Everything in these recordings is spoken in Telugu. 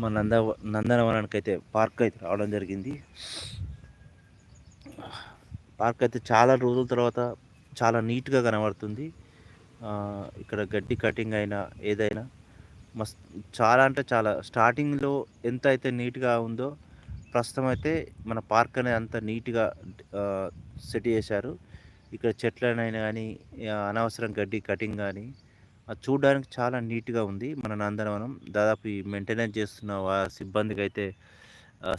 మా నంద నందనవనానికి అయితే పార్క్ అయితే రావడం జరిగింది. పార్క్ అయితే చాలా రోజుల తర్వాత చాలా నీట్గా కనబడుతుంది. ఇక్కడ గడ్డి కటింగ్ అయినా ఏదైనా మస్ చాలా అంటే చాలా. స్టార్టింగ్లో ఎంత అయితే నీట్గా ఉందో ప్రస్తుతం అయితే మన పార్క్ అనేది అంత నీట్గా సెట్ చేశారు. ఇక్కడ చెట్లనైనా కానీ అనవసరం గడ్డి కటింగ్ కానీ అది చూడడానికి చాలా నీట్గా ఉంది. మన నందనవనం దాదాపు ఈ మెయింటెనెన్స్ చేస్తున్న సిబ్బందికి అయితే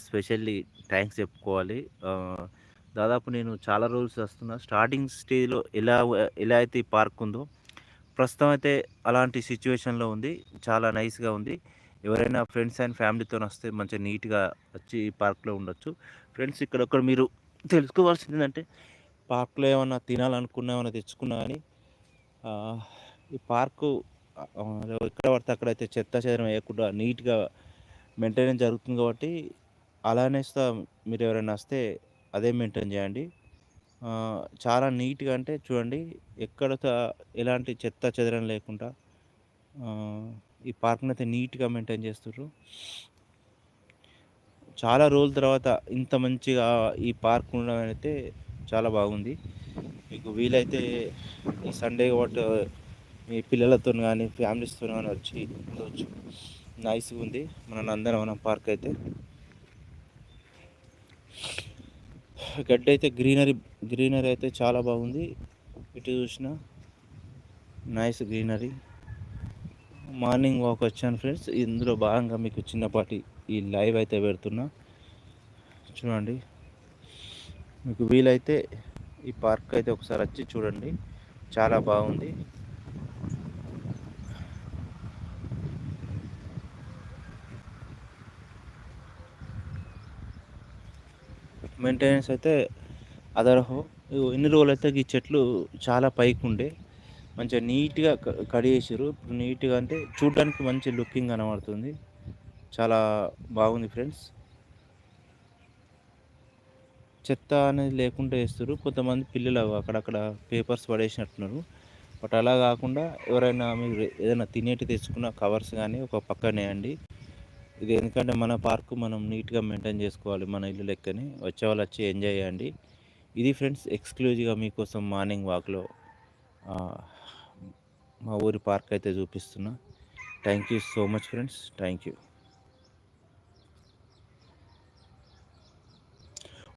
స్పెషల్లీ థ్యాంక్స్ చెప్పుకోవాలి. దాదాపు నేను చాలా రోజులు వస్తున్నా స్టార్టింగ్ స్టేజ్లో ఎలా ఎలా అయితే ఈ పార్క్ ఉందో ప్రస్తుతం అయితే అలాంటి సిచ్యువేషన్లో ఉంది. చాలా నైస్గా ఉంది. ఎవరైనా ఫ్రెండ్స్ అండ్ ఫ్యామిలీతో వస్తే మంచిగా నీట్గా వచ్చి ఈ పార్క్లో ఉండొచ్చు. ఫ్రెండ్స్ ఇక్కడ ఒకరు మీరు తెలుసుకోవాల్సింది ఏంటంటే పార్క్లో ఏమన్నా తినాలనుకున్నా ఏమైనా తెచ్చుకున్నా కానీ ఈ పార్కు ఎక్కడ పడితే అక్కడైతే చెత్త చెదరం వేయకుండా నీట్గా మెయింటెనెన్స్ జరుగుతుంది కాబట్టి అలానే మీరు ఎవరైనా వస్తే అదే మెయింటైన్ చేయండి. చాలా నీట్గా అంటే చూడండి ఎక్కడ ఎలాంటి చెత్త చెదరం లేకుండా ఈ పార్క్ని అయితే నీట్గా మెయింటైన్ చేస్తుర్రు. చాలా రోజుల తర్వాత ఇంత మంచిగా ఈ పార్క్ ఉండడం అయితే చాలా బాగుంది. మీకు వీలైతే ఈ సండే వాట్ మీ పిల్లలతో కానీ ఫ్యామిలీస్తో కానీ వచ్చి ఉండవచ్చు నైస్గా ఉంది. మన నందనవనం పార్క్ అయితే. గడ్డ అయితే గ్రీనరీ గ్రీనరీ అయితే చాలా బాగుంది. ఇటు చూసిన నైస్ గ్రీనరీ. మార్నింగ్ వాక్ వచ్చాను ఫ్రెండ్స్ ఇందులో భాగంగా మీకు చిన్నపాటి ఈ లైవ్ అయితే పెడుతున్నా. చూడండి. మీకు వీలైతే ఈ పార్క్ అయితే ఒకసారి వచ్చి చూడండి. చాలా బాగుంది. మెయింటెనెన్స్ అయితే అదర్హో. ఎన్ని రోజులు అయితే ఈ చెట్లు చాలా పైకి ఉండే మంచిగా నీట్గా కడిగేసారు ఇప్పుడు నీట్గా అంటే చూడడానికి మంచి లుకింగ్ కనబడుతుంది. చాలా బాగుంది ఫ్రెండ్స్. చెత్త అనేది లేకుండా వేస్తారు కొంతమంది పిల్లలు అక్కడక్కడ పేపర్స్ పడేసినట్టున్నారు. బట్ అలా కాకుండా ఎవరైనా మీరు ఏదైనా తినేటి తెచ్చుకున్న కవర్స్ కానీ ఒక పక్కనే అండి. ఇది ఎందుకంటే మన పార్కు మనం నీట్గా మెయింటైన్ చేసుకోవాలి మన ఇల్లు లెక్కని. వచ్చే వాళ్ళు వచ్చి ఎంజాయ్ చేయండి. ఇది ఫ్రెండ్స్ ఎక్స్క్లూజివ్గా మీకోసం మార్నింగ్ వాక్లో మా ఊరి పార్క్ అయితే చూపిస్తున్నా. Thank you so much friends. Thank you.